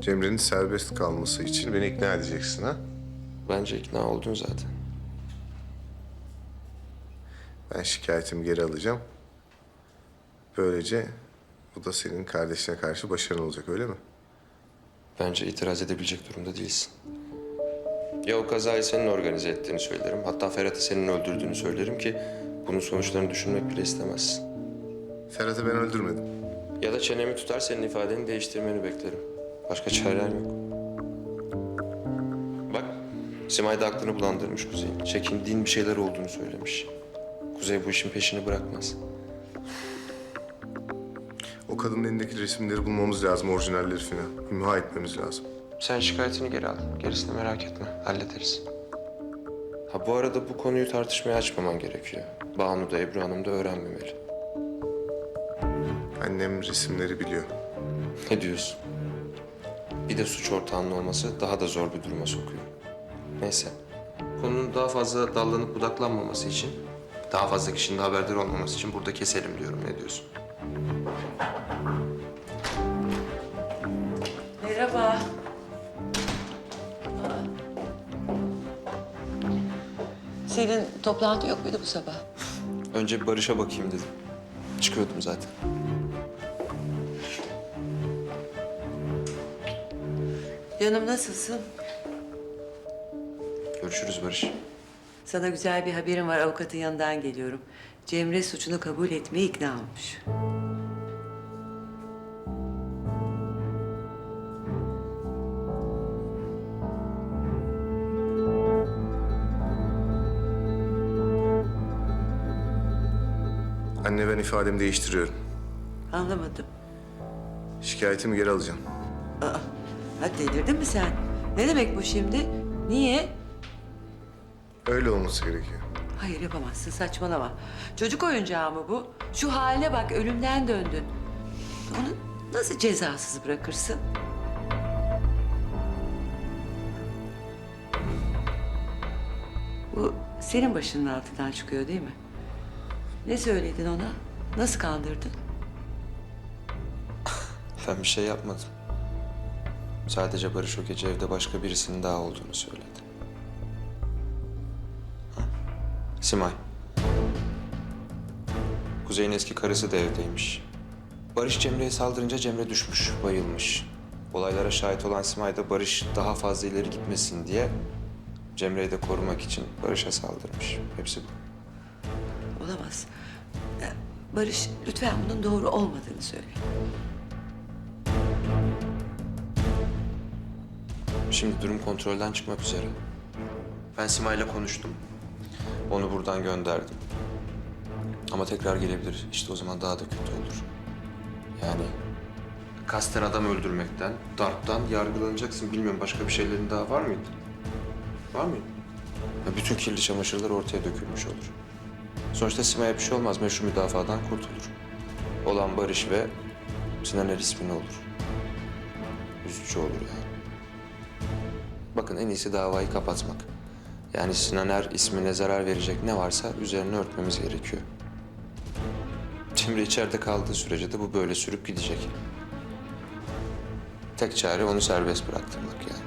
Cemre'nin serbest kalması için beni ikna edeceksin ha? Bence ikna oldun zaten. Ben şikayetimi geri alacağım. Böylece bu da senin kardeşine karşı başarın olacak öyle mi? Bence itiraz edebilecek durumda değilsin. Ya o kazayı senin organize ettiğini söylerim. Hatta Ferhat'ı senin öldürdüğünü söylerim ki bunun sonuçlarını düşünmek bile istemezsin. Ferhat'ı ben öldürmedim. Ya da çenemi tutar senin ifadeni değiştirmeni beklerim. Başka çaren yok. Bak, Simay da aklını bulandırmış Kuzey'in. Çekindiğin bir şeyler olduğunu söylemiş. Kuzey bu işin peşini bırakmaz. O kadının elindeki resimleri bulmamız lazım, orijinalleri falan. İmha etmemiz lazım. Sen şikayetini geri al. Gerisini merak etme. Hallederiz. Ha bu arada bu konuyu tartışmaya açmaman gerekiyor. Banu da Ebru Hanım da öğrenmemeli. Annem resimleri biliyor. Ne diyorsun? Bir de suç ortağının olması daha da zor bir duruma sokuyor. Neyse. Konunun daha fazla dallanıp budaklanmaması için, daha fazla kişinin haberdar olmaması için burada keselim diyorum. Ne diyorsun? Merhaba. Senin toplantı yok muydu bu sabah? Önce bir Barış'a bakayım dedim. Çıkıyordum zaten. Canım nasılsın? Görüşürüz Barış. Sana güzel bir haberim var. Avukatın yanından geliyorum. Cemre suçunu kabul etmeye ikna olmuş. Anne ben ifademi değiştiriyorum. Anlamadım. Şikayetimi geri alacağım. Aa, ha delirdin mi sen? Ne demek bu şimdi? Niye? Öyle olması gerekiyor. Hayır yapamazsın saçmalama. Çocuk oyuncağı mı bu? Şu haline bak ölümden döndün. Onu nasıl cezasız bırakırsın? Bu senin başının altından çıkıyor değil mi? Ne söyledin ona? Nasıl kandırdın? Ben bir şey yapmadım. Sadece Barış o gece evde başka birisinin daha olduğunu söyledi. Ha. Simay. Kuzey'in eski karısı da evdeymiş. Barış Cemre'ye saldırınca Cemre düşmüş, bayılmış. Olaylara şahit olan Simay da Barış daha fazla ileri gitmesin diye Cemre'yi de korumak için Barış'a saldırmış. Hepsi bu. Olamaz. Barış lütfen bunun doğru olmadığını söyle. Şimdi durum kontrolden çıkmak üzere. Ben Simay'la konuştum. Onu buradan gönderdim. Ama tekrar gelebilir. İşte o zaman daha da kötü olur. Yani kasten adam öldürmekten, darptan yargılanacaksın. Bilmiyorum başka bir şeylerin daha var mıydı? Var mıydı? Ya bütün kirli çamaşırlar ortaya dökülmüş olur. Sonuçta Simay'a bir şey olmaz. Meşru müdafadan kurtulur. Olan Barış ve Sinan Er ismini olur. Üzücü olur yani. Bakın en iyisi davayı kapatmak. Yani Sinan Er ismine zarar verecek ne varsa üzerine örtmemiz gerekiyor. Cemre içeride kaldığı sürece de bu böyle sürüp gidecek. Tek çare onu serbest bıraktırmak yani.